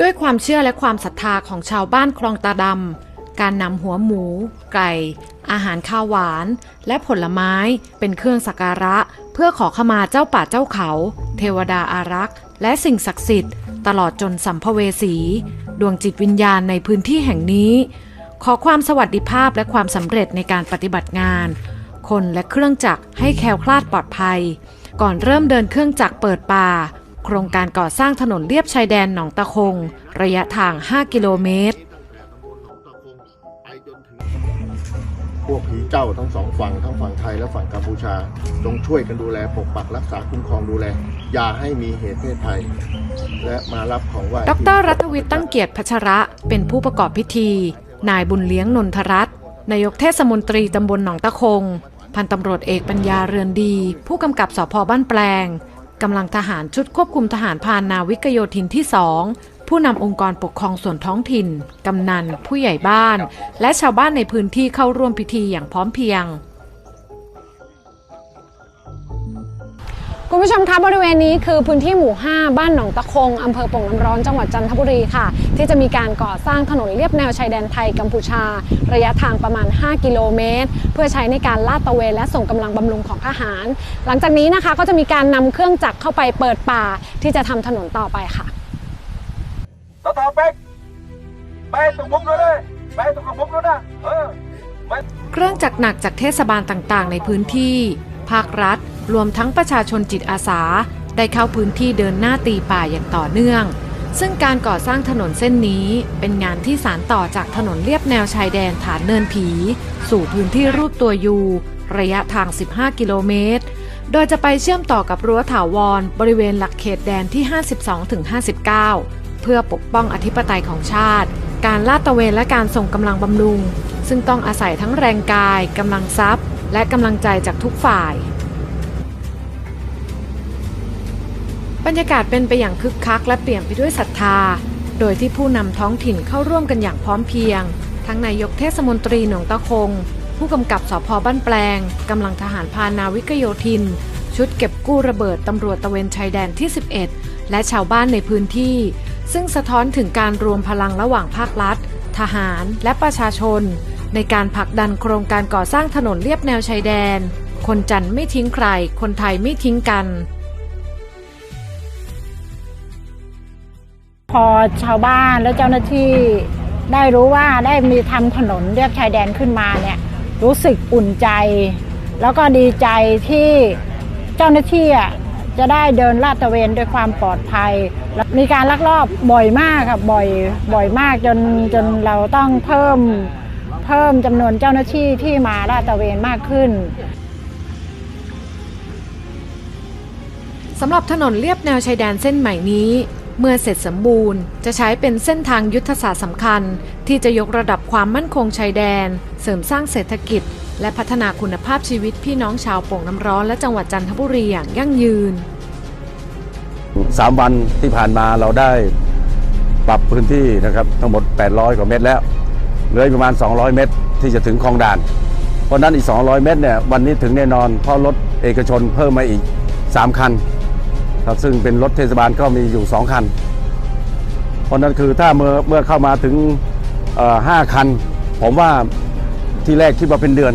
ด้วยความเชื่อและความศรัทธาของชาวบ้านคลองตาดำ การนำหัวหมู ไก่ อาหารข้าวหวาน และผลไม้เป็นเครื่องสักการะ เพื่อขอขมาเจ้าป่าเจ้าเขา เทวดาอารักษ์ และสิ่งศักดิ์สิทธิ์ ตลอดจนสัมภเวสี ดวงจิตวิญญาณในพื้นที่แห่งนี้ ขอความสวัสดิภาพและความสำเร็จในการปฏิบัติงาน คนและเครื่องจักรให้แคล้วคลาดปลอดภัย ก่อนเริ่มเดินเครื่องจักรเปิดป่า โครงการก่อสร้างถนนเลียบชายแดนหนองตะคง ระยะทาง 5 กิโลเมตร พวกผีเจ้าทั้งสองฝั่งทั้งฝั่งไทยและฝั่งกัมพูชา จงช่วยกันดูแลปกปักรักษาคุ้มครองดูแล อย่าให้มีเหตุเพศภัย และมารับของไหว้ดรรัฐวิทย์ตั้งเกียรติพัชระ เป็นผู้ประกอบพิธี นายบุญเลี้ยงนนทรัตน์นายกเทศมนตรีตำบลหนองตะคง พันตำรวจเอกปัญญาเรือนดี ผู้กำกับสพบ้านแปลง กำลังทหารชุดควบคุมทหารพานนาวิกโยธินที่สองผู้นำองค์กรปกครองส่วนท้องถิ่น กำนัน ผู้ใหญ่บ้าน และชาวบ้านในพื้นที่เข้าร่วมพิธีอย่างพร้อมเพรียง คุณผู้ชมคะบริเวณนี้คือพื้นที่หมู่ 5 บ้านหนองตะคงอำเภอโป่งน้ำร้อนจังหวัดจันทบุรีค่ะ ที่จะมีการก่อสร้างถนนเลียบแนวชายแดนไทยกัมพูชา ระยะทางประมาณ 5 กิโลเมตร เพื่อใช้ในการลาดตระเวนและส่งกำลังบำรุงของทหาร หลังจากนี้นะคะก็จะมีการนำเครื่องจักรเข้าไปเปิดป่าที่จะทำถนนต่อไปค่ะต่อต่อเป๊กไปตรงมุกด้วยเลยไปตรงมุกด้วยนะเออเครื่องจักรหนักจากเทศบาลต่างๆ ในพื้นที่ ภาครัฐ รวมทั้งประชาชนจิตอาสา ได้เข้าพื้นที่เดินหน้าตีป่าอย่างต่อเนื่อง ซึ่งการก่อสร้างถนนเส้นนี้เป็นงานที่สานต่อจากถนนเลียบแนวชายแดนฐานเนินผี สู่พื้นที่รูปตัวยูระยะทาง 15 กิโลเมตร โดยจะไปเชื่อมต่อกับรั้วถาวร บริเวณหลักเขตแดนที่ 52-59 เพื่อปกป้องอธิปไตยของชาติ การลาดตระเวนและการส่งกำลังบำรุง ซึ่งต้องอาศัยทั้งแรงกาย กำลังทรัพย์ และกำลังใจจากทุกฝ่าย บรรยากาศเป็นไปอย่างคึกคักและเปลี่ยนไปด้วยศรัทธา โดยที่ผู้นำท้องถิ่นเข้าร่วมกันอย่างพร้อมเพรียง ทั้งนายกเทศมนตรีหนองตะคง ผู้กำกับสพบ้านแปลงกำลังทหารพานาวิกโยธิน ชุดเก็บกู้ระเบิดตำรวจตะเวนชายแดนที่ 11 และชาวบ้านในพื้นที่ ซึ่งสะท้อนถึงการรวมพลังระหว่างภาครัฐ ทหารและประชาชน ในการผลักดันโครงการก่อสร้างถนนเลียบแนวชายแดน คนจันทร์ไม่ทิ้งใคร คนไทยไม่ทิ้งกัน อชาวบ้านและเจ้าหน้าที่ได้รู้ว่าได้มีทำถนนเรียบชายแดนขึ้นมาเนี่ยรู้สึกอุ่นใจ แล้วก็ดีใจที่เจ้าหน้าที่อะจะได้เดินลาดตระเวนด้วยความปลอดภัยแล้วมีการลักลอบบ่อยมากครับบ่อยบ่อยมากจนจนเราต้องเพิ่มเพิ่มจำนวนเจ้าหน้าที่ที่มาลาดตระเวนมากขึ้นสำหรับถนนเลียบแนวชายแดนเส้นใหม่นี้ เมื่อเสร็จสมบูรณ์จะใช้เป็นเส้นทางยุทธศาสตร์สำคัญ ที่จะยกระดับความมั่นคงชายแดน เสริมสร้างเศรษฐกิจ และพัฒนาคุณภาพชีวิตพี่น้องชาวโป่งน้ำร้อนและจังหวัดจันทบุรีอย่างยั่งยืนสามวันที่ผ่านมาเราได้ปรับพื้นที่นะครับทั้งหมด 800 กว่าเมตรแล้วเหลืออีกประมาณ 200 เมตรที่จะถึงคลองด่าน เพราะฉะนั้นอีก 200 เมตรเนี่ยวันนี้ถึงแน่นอนเพราะรถเอกชนเพิ่มมาอีก 3 คัน ครับซึ่งเป็นรถเทศบาลก็มีอยู่ 2 คัน เพราะนั้นคือถ้าเมื่อเมื่อเข้ามาถึงห้าคัน ผมว่าที่แรกคิดว่าเป็นเดือน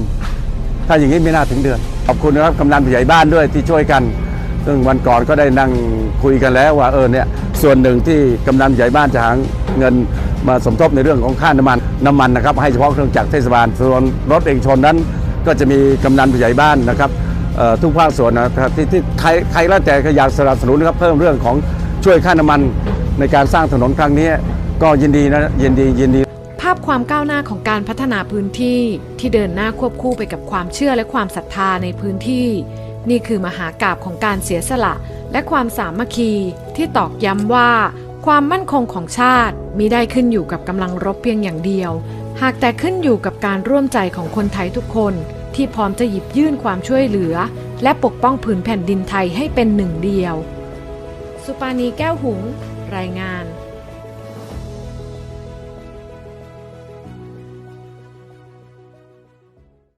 ถ้าอย่างนี้ไม่น่าถึงเดือน ขอบคุณนะครับกำนันผู้ใหญ่บ้านด้วยที่ช่วยกัน ซึ่งวันก่อนก็ได้นั่งคุยกันแล้วว่าเออเนี่ยส่วนหนึ่งที่กำนันผู้ใหญ่บ้านจะหาเงินมาสมทบในเรื่องของค่าน้ำมันน้ำมันนะครับให้เฉพาะเครื่องจักรเทศบาลส่วนรถเอกชนนั้น ก็จะมีกำนันผู้ใหญ่บ้านนะครับ ทุกภาคส่วนนะครับที่ที่ใครใครแล้วแต่อยากสนับสนุนนะครับเพิ่มเรื่องของช่วยค่าน้ำมันในการสร้างถนนครั้งนี้ก็ยินดีนะยินดียินดี ภาพความก้าวหน้าของการพัฒนาพื้นที่ที่เดินหน้าควบคู่ไปกับความเชื่อและความศรัทธาในพื้นที่ นี่คือมหากาบของการเสียสละ และความสามัคคีที่ตอกย้ำว่า ความมั่นคงของชาติมิได้ขึ้นอยู่กับกำลังรบเพียงอย่างเดียว หากแต่ขึ้นอยู่กับการร่วมใจของคนไทยทุกคน ที่พร้อมจะหยิบยื่นความช่วยเหลือ และปกป้องผืนแผ่นดินไทยให้เป็นหนึ่งเดียว สุปานีแก้วหุง รายงาน